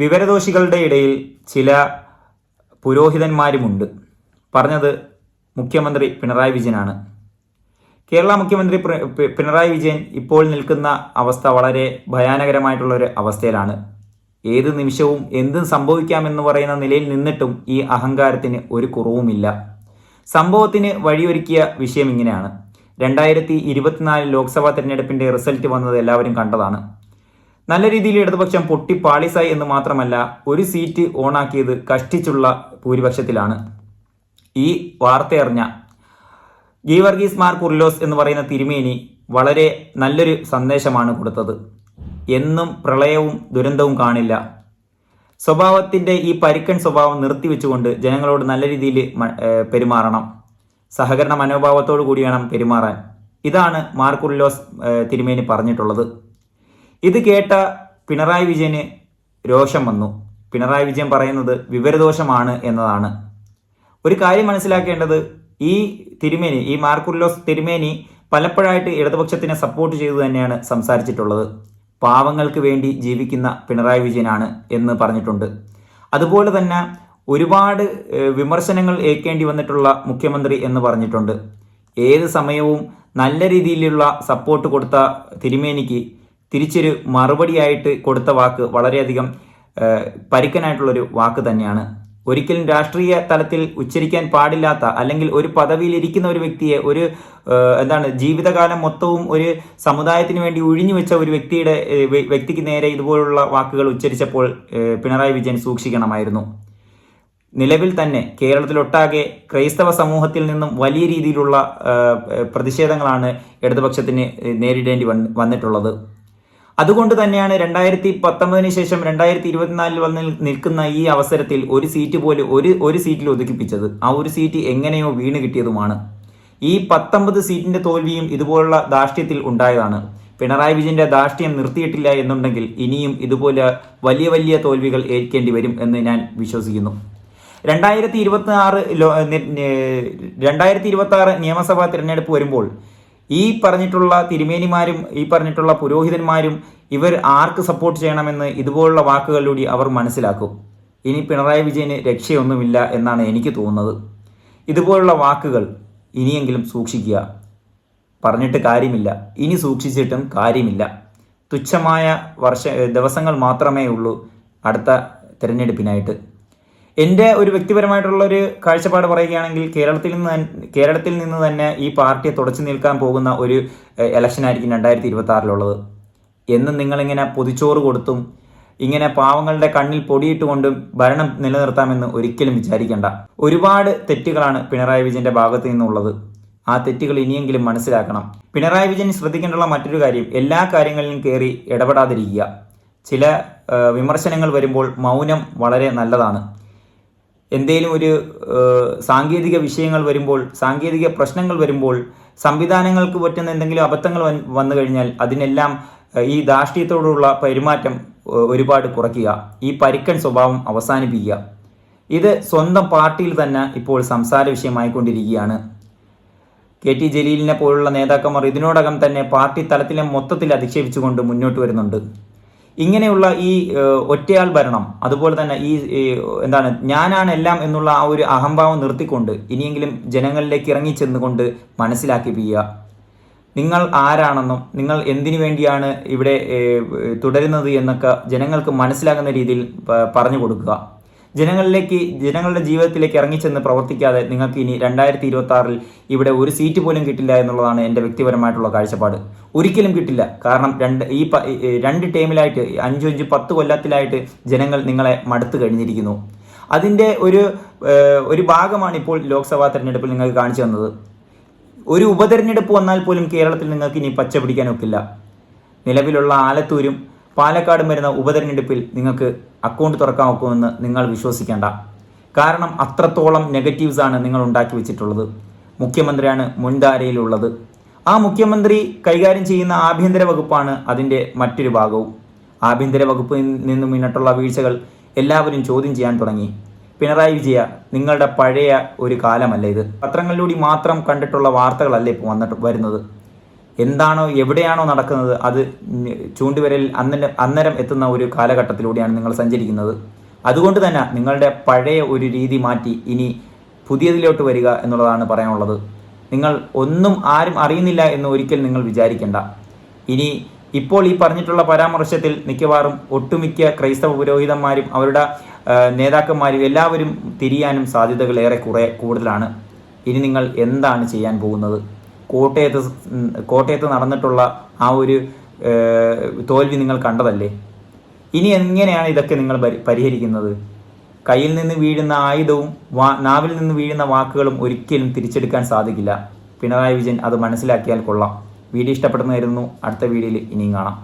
വിവരദോഷികളുടെ ഇടയിൽ ചില പുരോഹിതന്മാരുമുണ്ട്. പറഞ്ഞത് മുഖ്യമന്ത്രി പിണറായി വിജയനാണ്. കേരള മുഖ്യമന്ത്രി പിണറായി വിജയൻ ഇപ്പോൾ നിൽക്കുന്ന അവസ്ഥ വളരെ ഭയാനകരമായിട്ടുള്ള ഒരു അവസ്ഥയിലാണ്. ഏത് നിമിഷവും എന്തും സംഭവിക്കാമെന്ന് പറയുന്ന നിലയിൽ നിന്നിട്ടും ഈ അഹങ്കാരത്തിന് ഒരു കുറവുമില്ല. സംഭവത്തിന് വഴിയൊരുക്കിയ വിഷയം ഇങ്ങനെയാണ്. രണ്ടായിരത്തി ഇരുപത്തിനാല് ലോക്സഭാ തെരഞ്ഞെടുപ്പിന്റെ റിസൾട്ട് വന്നത് എല്ലാവരും കണ്ടതാണ്. നല്ല രീതിയിൽ ഇടതുപക്ഷം പൊട്ടി പാളിസായി എന്ന് മാത്രമല്ല ഒരു സീറ്റ് ഓണാക്കിയത് കഷ്ടിച്ചുള്ള ഭൂരിപക്ഷത്തിലാണ്. ഈ വാർത്തയറിഞ്ഞ ഗീവർഗീസ് മാർ കുർലോസ് എന്ന് പറയുന്ന തിരുമേനി വളരെ നല്ലൊരു സന്ദേശമാണ് കൊടുത്തത്. എന്നും പ്രളയവും ദുരന്തവും കാണില്ല. സ്വഭാവത്തിന്റെ ഈ പരുക്കൻ സ്വഭാവം നിർത്തിവെച്ചുകൊണ്ട് ജനങ്ങളോട് നല്ല രീതിയിൽ പെരുമാറണം. സഹകരണ മനോഭാവത്തോടു കൂടി വേണം പെരുമാറാൻ. ഇതാണ് മാർകുർലോസ് തിരുമേനി പറഞ്ഞിട്ടുള്ളത്. ഇത് കേട്ട പിണറായി വിജയന് രോഷം വന്നു. പിണറായി വിജയൻ പറയുന്നത് വിവരദോഷമാണ് എന്നതാണ്. ഒരു കാര്യം മനസ്സിലാക്കേണ്ടത് ഈ തിരുമേനി ഈ മാർക്കുല്ലോസ് തിരുമേനി പലപ്പോഴായിട്ട് ഇടതുപക്ഷത്തിനെ സപ്പോർട്ട് ചെയ്തു തന്നെയാണ് സംസാരിച്ചിട്ടുള്ളത്. പാവങ്ങൾക്ക് വേണ്ടി ജീവിക്കുന്ന പിണറായി വിജയനാണ് എന്ന് പറഞ്ഞിട്ടുണ്ട്. അതുപോലെ തന്നെ ഒരുപാട് വിമർശനങ്ങൾ ഏൽക്കേണ്ടി വന്നിട്ടുള്ള മുഖ്യമന്ത്രി എന്ന് പറഞ്ഞിട്ടുണ്ട്. ഏത് സമയവും നല്ല രീതിയിലുള്ള സപ്പോർട്ട് കൊടുത്ത തിരുമേനിക്ക് തിരിച്ചൊരു മറുപടിയായിട്ട് കൊടുത്ത വാക്ക് വളരെയധികം പരിക്കനായിട്ടുള്ളൊരു വാക്ക് തന്നെയാണ്. ഒരിക്കലും രാഷ്ട്രീയ തലത്തിൽ ഉച്ചരിക്കാൻ പാടില്ലാത്ത അല്ലെങ്കിൽ ഒരു പദവിയിൽ ഇരിക്കുന്ന ഒരു വ്യക്തിയെ ഒരു എന്താണ് ജീവിതകാലം മൊത്തവും ഒരു സമുദായത്തിന് വേണ്ടി ഒഴിഞ്ഞു വെച്ച ഒരു വ്യക്തിയുടെ വ്യക്തിക്ക് നേരെ ഇതുപോലുള്ള വാക്കുകൾ ഉച്ചരിച്ചപ്പോൾ പിണറായി വിജയൻ സൂക്ഷിക്കണമായിരുന്നു. നിലവിൽ തന്നെ കേരളത്തിലൊട്ടാകെ ക്രൈസ്തവ സമൂഹത്തിൽ നിന്നും വലിയ രീതിയിലുള്ള പ്രതിഷേധങ്ങളാണ് ഇടതുപക്ഷത്തിന് നേരിടേണ്ടി വന്ന് വന്നിട്ടുള്ളത്. അതുകൊണ്ട് തന്നെയാണ് രണ്ടായിരത്തി പത്തൊമ്പതിന് ശേഷം രണ്ടായിരത്തി ഇരുപത്തിനാലിൽ വന്ന് നിൽക്കുന്ന ഈ അവസരത്തിൽ ഒരു സീറ്റ് പോലും ഒരു ഒരു സീറ്റിൽ ഒതുക്കിപ്പിച്ചത്. ആ ഒരു സീറ്റ് എങ്ങനെയോ വീണ് കിട്ടിയതുമാണ്. ഈ പത്തൊമ്പത് സീറ്റിന്റെ തോൽവിയും ഇതുപോലുള്ള ദാഷ്ട്യത്തിൽ ഉണ്ടായതാണ്. പിണറായി വിജയന്റെ ദാഷ്ട്യം നിർത്തിയിട്ടില്ല എന്നുണ്ടെങ്കിൽ ഇനിയും ഇതുപോലെ വലിയ വലിയ തോൽവികൾ ഏൽക്കേണ്ടി വരും എന്ന് ഞാൻ വിശ്വസിക്കുന്നു. രണ്ടായിരത്തി ഇരുപത്തി ആറ് രണ്ടായിരത്തി ഇരുപത്തി ആറ് നിയമസഭാ തിരഞ്ഞെടുപ്പ് വരുമ്പോൾ ഈ പറഞ്ഞിട്ടുള്ള തിരുമേനിമാരും ഈ പറഞ്ഞിട്ടുള്ള പുരോഹിതന്മാരും ഇവർ ആർക്ക് സപ്പോർട്ട് ചെയ്യണമെന്ന് ഇതുപോലുള്ള വാക്കുകളിലൂടെ അവർ മനസ്സിലാക്കും. ഇനി പിണറായി വിജയന് രക്ഷയൊന്നുമില്ല എന്നാണ് എനിക്ക് തോന്നുന്നത്. ഇതുപോലുള്ള വാക്കുകൾ ഇനിയെങ്കിലും സൂക്ഷിക്കുക. പറഞ്ഞിട്ട് കാര്യമില്ല. ഇനി സൂക്ഷിച്ചിട്ടും കാര്യമില്ല. തുച്ഛമായ വർഷ ദിവസങ്ങൾ മാത്രമേ ഉള്ളൂ അടുത്ത തിരഞ്ഞെടുപ്പിനായിട്ട്. എന്റെ ഒരു വ്യക്തിപരമായിട്ടുള്ള ഒരു കാഴ്ചപ്പാട് പറയുകയാണെങ്കിൽ കേരളത്തിൽ നിന്ന് കേരളത്തിൽ നിന്ന് തന്നെ ഈ പാർട്ടിയെ തുടച്ചു നിൽക്കാൻ പോകുന്ന ഒരു ഇലക്ഷൻ ആയിരിക്കും രണ്ടായിരത്തി ഇരുപത്തി ആറിലുള്ളത് എന്നും നിങ്ങളിങ്ങനെ പൊതിച്ചോറ് കൊടുത്തും ഇങ്ങനെ പാവങ്ങളുടെ കണ്ണിൽ പൊടിയിട്ടുകൊണ്ടും ഭരണം നിലനിർത്താമെന്ന് ഒരിക്കലും വിചാരിക്കേണ്ട. ഒരുപാട് തെറ്റുകളാണ് പിണറായി വിജയന്റെ ഭാഗത്ത് നിന്നുള്ളത്. ആ തെറ്റുകൾ ഇനിയെങ്കിലും മനസ്സിലാക്കണം. പിണറായി വിജയൻ ശ്രദ്ധിക്കേണ്ടുള്ള മറ്റൊരു കാര്യം എല്ലാ കാര്യങ്ങളിലും കയറി ഇടപെടാതിരിക്കുക. ചില വിമർശനങ്ങൾ വരുമ്പോൾ മൗനം വളരെ നല്ലതാണ്. എന്തേലും ഒരു സാങ്കേതിക വിഷയങ്ങൾ വരുമ്പോൾ സാങ്കേതിക പ്രശ്നങ്ങൾ വരുമ്പോൾ സംവിധാനങ്ങൾക്ക് പറ്റുന്ന എന്തെങ്കിലും അബദ്ധങ്ങൾ വന്നു കഴിഞ്ഞാൽ അതിനെല്ലാം ഈ ധാർഷ്ട്യത്തോടുള്ള പെരുമാറ്റം ഒരുപാട് കുറയ്ക്കുക. ഈ പരിക്കൻ സ്വഭാവം അവസാനിപ്പിക്കുക. ഇത് സ്വന്തം പാർട്ടിയിൽ തന്നെ ഇപ്പോൾ സംസാര വിഷയമായിക്കൊണ്ടിരിക്കുകയാണ്. കെ ടി ജലീലിനെ പോലുള്ള നേതാക്കന്മാർ ഇതിനോടകം തന്നെ പാർട്ടി തലത്തിലെ മൊത്തത്തിൽ അധിക്ഷേപിച്ചുകൊണ്ട് മുന്നോട്ട് വരുന്നുണ്ട്. ഇങ്ങനെയുള്ള ഈ ഒറ്റയാൾ ഭരണം അതുപോലെ തന്നെ ഈ എന്താണ് ഞാനാണ് എല്ലാം എന്നുള്ള ആ ഒരു അഹംഭാവം നിർത്തിക്കൊണ്ട് ഇനിയെങ്കിലും ജനങ്ങളിലേക്ക് ഇറങ്ങി ചെന്നുകൊണ്ട് മനസ്സിലാക്കിപ്പിക്കുക. നിങ്ങൾ ആരാണെന്നും നിങ്ങൾ എന്തിനു വേണ്ടിയാണ് ഇവിടെ തുടരുന്നത് എന്നൊക്കെ ജനങ്ങൾക്ക് മനസ്സിലാകുന്ന രീതിയിൽ പറഞ്ഞു കൊടുക്കുക. ജനങ്ങളിലേക്ക് ജനങ്ങളുടെ ജീവിതത്തിലേക്ക് ഇറങ്ങിച്ചെന്ന് പ്രവർത്തിക്കാതെ നിങ്ങൾക്ക് ഇനി രണ്ടായിരത്തി ഇരുപത്തി ആറിൽ ഇവിടെ ഒരു സീറ്റ് പോലും കിട്ടില്ല എന്നുള്ളതാണ് എന്റെ വ്യക്തിപരമായിട്ടുള്ള കാഴ്ചപ്പാട്. ഒരിക്കലും കിട്ടില്ല. കാരണം രണ്ട് ഈ രണ്ട് ടൈമിലായിട്ട് അഞ്ചു അഞ്ച് പത്ത് കൊല്ലത്തിലായിട്ട് ജനങ്ങൾ നിങ്ങളെ മടുത്തു കഴിഞ്ഞിരിക്കുന്നു. അതിന്റെ ഒരു ഒരു ഭാഗമാണ് ഇപ്പോൾ ലോക്സഭാ തെരഞ്ഞെടുപ്പിൽ നിങ്ങൾക്ക് കാണിച്ചു തന്നത്. ഒരു ഉപതെരഞ്ഞെടുപ്പ് വന്നാൽ പോലും കേരളത്തിൽ നിങ്ങൾക്ക് ഇനി പച്ച പിടിക്കാൻ ഒക്കില്ല. നിലവിലുള്ള ആലത്തൂരും പാലക്കാടും വരുന്ന ഉപതെരഞ്ഞെടുപ്പിൽ നിങ്ങൾക്ക് അക്കൗണ്ട് തുറക്കാൻ ഒക്കുമെന്ന് നിങ്ങൾ വിശ്വസിക്കേണ്ട. കാരണം അത്രത്തോളം നെഗറ്റീവ്സ് ആണ് നിങ്ങൾ ഉണ്ടാക്കി വെച്ചിട്ടുള്ളത്. മുഖ്യമന്ത്രിയാണ് മുൻധാരയിലുള്ളത്. ആ മുഖ്യമന്ത്രി കൈകാര്യം ചെയ്യുന്ന ആഭ്യന്തര വകുപ്പാണ് അതിന്റെ മറ്റൊരു ഭാഗവും. ആഭ്യന്തര വകുപ്പിൽ നിന്നും മുന്നിട്ടുള്ള വീഴ്ചകൾ എല്ലാവരും ചോദ്യം ചെയ്യാൻ തുടങ്ങി. പിണറായി വിജയ നിങ്ങളുടെ പഴയ ഒരു കാലമല്ല ഇത്? പത്രങ്ങളിലൂടെ മാത്രം കണ്ടിട്ടുള്ള വാർത്തകളല്ലേ ഇപ്പോൾ വന്നിട്ട് വരുന്നത്? എന്താണോ എവിടെയാണോ നടക്കുന്നത് അത് ചൂണ്ടുവിരൽ അന്നേരം അന്നരം എത്തുന്ന ഒരു കാലഘട്ടത്തിലൂടെയാണ് നിങ്ങൾ സഞ്ചരിക്കുന്നത്. അതുകൊണ്ട് തന്നെ നിങ്ങളുടെ പഴയ ഒരു രീതി മാറ്റി ഇനി പുതിയതിലോട്ട് വരിക എന്നുള്ളതാണ് പറയാനുള്ളത്. നിങ്ങൾ ഒന്നും ആരും അറിയുന്നില്ല എന്ന് ഒരിക്കൽ നിങ്ങൾ വിചാരിക്കേണ്ട. ഇനി ഇപ്പോൾ ഈ പറഞ്ഞിട്ടുള്ള പരാമർശത്തിൽ മിക്കവാറും ഒട്ടുമിക്ക ക്രൈസ്തവ പുരോഹിതന്മാരും അവരുടെ നേതാക്കന്മാരും എല്ലാവരും തിരിയാനും സാധ്യതകൾ ഏറെ കുറെ കൂടുതലാണ്. ഇനി നിങ്ങൾ എന്താണ് ചെയ്യാൻ പോകുന്നത്? കോട്ടയത്ത് കോട്ടയത്ത് നടന്നിട്ടുള്ള ആ ഒരു തോൽവി നിങ്ങൾ കണ്ടതല്ലേ? ഇനി എങ്ങനെയാണ് ഇതൊക്കെ നിങ്ങൾ പരിഹരിക്കുന്നത്? കയ്യിൽ നിന്ന് വീഴുന്ന ആയുധവും വാ നാവിൽ നിന്ന് വീഴുന്ന വാക്കുകളും ഒരിക്കലും തിരിച്ചെടുക്കാൻ സാധിക്കില്ല. പിണറായി വിജയൻ അത് മനസ്സിലാക്കിയാൽ കൊള്ളാം. വീഡിയോ ഇഷ്ടപ്പെടുന്നതായിരുന്നു അടുത്ത വീഡിയോയിൽ ഇനിയും കാണാം.